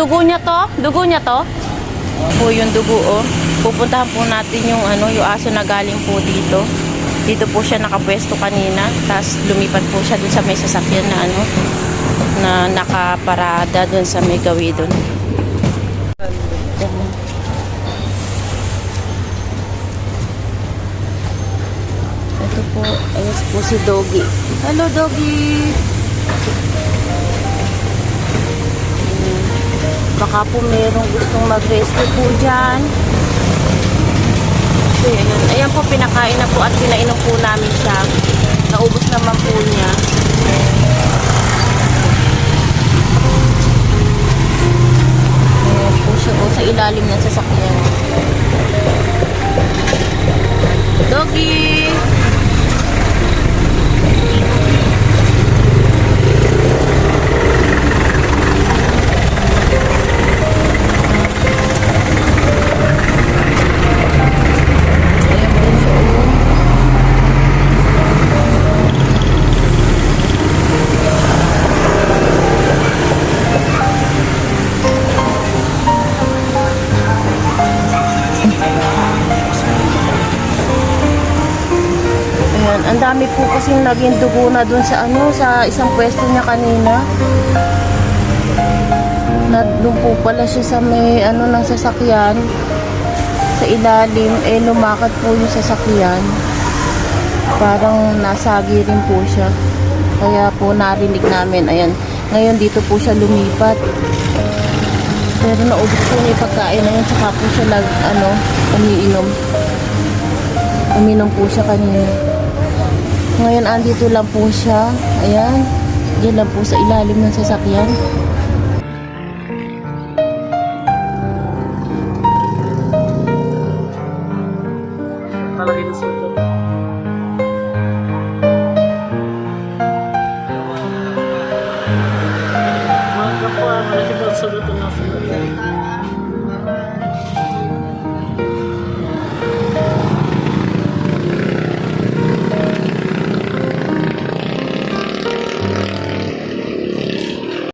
dugo niya to? Dugo niya to? Po yung dugo oh. Pupuntahan po natin yung ano, yung aso na galing po dito. Dito po siya nakapwesto kanina. Tapos lumipat po siya dun sa may sasakyan na ano, na nakaparada dun sa may gawi dun. Ito po, ayun po si Doggy. Hello, Doggy! Baka po merong gustong mag-rescue po dyan. Okay, ayan. ayan po, pinakain na po at pinainom po namin siya. Naubos naman po niya. Ayan po siya po sa ilalim ng sasakyan. Doggy! Ayan, ang dami po kasing naging dugo na dun sa ano, sa isang pwesto niya kanina. Na doon po pala siya sa may ano ng sasakyan. Sa ilalim, eh lumakad po yung sasakyan. Parang nasagi rin po siya. Kaya po narinig namin, ayan. Ngayon dito po siya lumipat. Pero naubos po niya pagkain na tsaka po siya nag, ano, umiinom. Uminom po siya kanina. Ngayon, andito lang po siya. Ayan. Diyan lang po sa ilalim ng sasakyan. Talagay na sulo. Mga kapwa, malaki ang sagot ng nasa